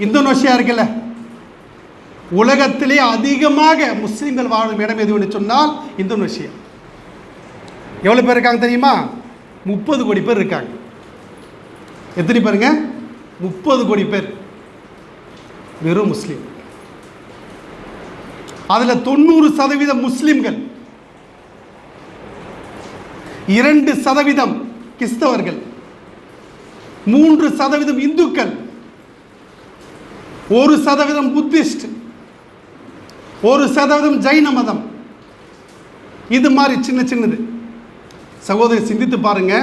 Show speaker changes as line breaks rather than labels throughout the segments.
Indonesia இருக்குல்ல. உலகத்திலே அதிகமாக முஸ்லீம்கள் வாழும் இடம் எது சொன்னால் இந்தோனேஷியா. எவ்வளோ பேர் இருக்காங்க தெரியுமா? முப்பது கோடி பேர் இருக்காங்க. எத்தனை பேருங்க? முப்பது கோடி பேர். வெறும் முஸ்லீம். அதில் தொண்ணூறு சதவீதம் முஸ்லீம்கள். இரண்டு சதவீதம் கிறிஸ்தவர்கள். மூன்று சதவீதம் இந்துக்கள். ஒரு சதவீதம் புத்திஸ்ட் ஒரு சதவீதம் ஜைன மதம். இது மாதிரி சின்ன சின்னது. சகோதரி சிந்தித்து பாருங்க.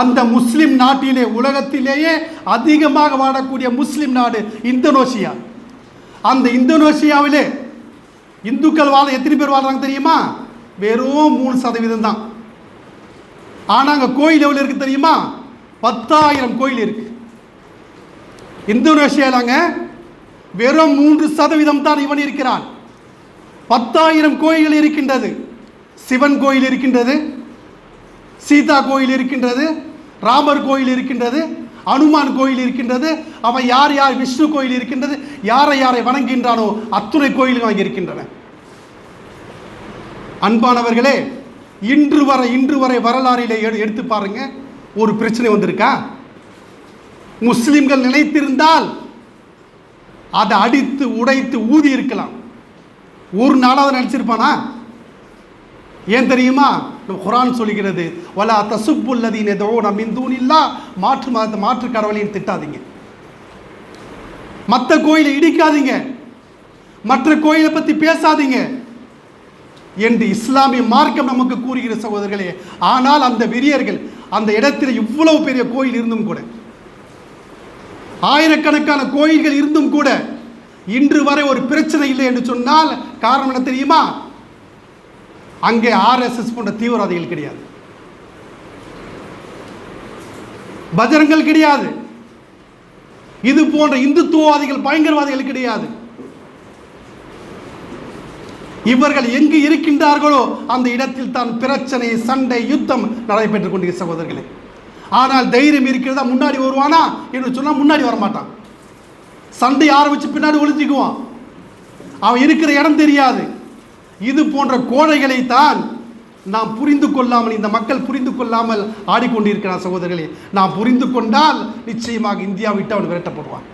அந்த முஸ்லிம் நாட்டிலே உலகத்திலேயே அதிகமாக வாழக்கூடிய முஸ்லிம் நாடு இந்தோனேஷியா. அந்த இந்தோனேஷியாவிலே இந்துக்கள் வாழ எத்தனை பேர் வாழ்றாங்க தெரியுமா? வெறும் மூணு சதவீதம் தான். ஆனால் அங்கே கோயில் எவ்வளோ இருக்குது தெரியுமா? பத்தாயிரம் கோயில் இருக்குது இந்தோனேஷியாலாங்க வெறும் மூன்று சதவீதம் தான் இவன் இருக்கிறான். பத்தாயிரம் கோயில்கள் இருக்கின்றது. சிவன் கோயில் இருக்கின்றது சீதா கோயில் இருக்கின்றது ராமர் கோயில் இருக்கின்றது அனுமான் கோயில் இருக்கின்றது அவன் யார் யார் விஷ்ணு கோயில் இருக்கின்றது யாரை யாரை வணங்குகின்றானோ அத்துணை கோயில்கள் அங்கே இருக்கின்றன. அன்பானவர்களே இன்று வரை இன்று வரை வரலாறிலே எடு- எடுத்து பாருங்க ஒரு பிரச்சனை வந்திருக்கா? முஸ்லிம்கள் நினைத்திருந்தால் அதை அடித்து உடைத்து ஊதி இருக்கலாம். ஒரு நாளாவது நினச்சிருப்பானா? ஏன் தெரியுமா? குரான் சொல்லுகிறது வலா தசுப்புல்லதீன் ஏதோ நம் இல்லா மாற்று மதத்தை மாற்று கடவுளையும் திட்டாதீங்க. மற்ற கோயிலை இடிக்காதீங்க. மற்ற கோயிலை பற்றி பேசாதீங்க. என்று இஸ்லாமிய மார்க்கம் நமக்கு கூறுகிற சகோதரர்களே ஆனால் அந்த வெறியர்கள் அந்த இடத்தில் இவ்வளவு பெரிய கோயில் இருந்தும் கூட ஆயிரக்கணக்கான கோயில்கள் இருந்தும் கூட இன்று வரை ஒரு பிரச்சனை இல்லை என்று சொன்னால் காரணம் என்ன தெரியுமா? அங்கே ஆர்எஸ்எஸ் போன்ற தீவிரவாதிகள் கிடையாது. பஜரங்கள் கிடையாது. இது போன்ற இந்துத்துவவாதிகள் பயங்கரவாதிகள் கிடையாது. இவர்கள் எங்கு இருக்கின்றார்களோ அந்த இடத்தில் தான் பிரச்சனை சண்டை யுத்தம் நடைபெற்றுக் கொண்டிருக்கிற சகோதரர்களே. ஆனால் தைரியம் இருக்கிறதா முன்னாடி வருவானா என்று சொன்னால் முன்னாடி வரமாட்டான். சண்டை ஆரம்பித்து பின்னாடி ஒழிஞ்சிக்குவான் அவன் இருக்கிற இடம் தெரியாது. இது போன்ற கோழைகளை தான் நாம் புரிந்து கொள்ளாமல் இந்த மக்கள் புரிந்து கொள்ளாமல் ஆடிக்கொண்டிருக்கிறான் சகோதரர்களே. நாம் புரிந்து கொண்டால் நிச்சயமாக இந்தியா விட்டு அவன் விரட்டப்படுவான்.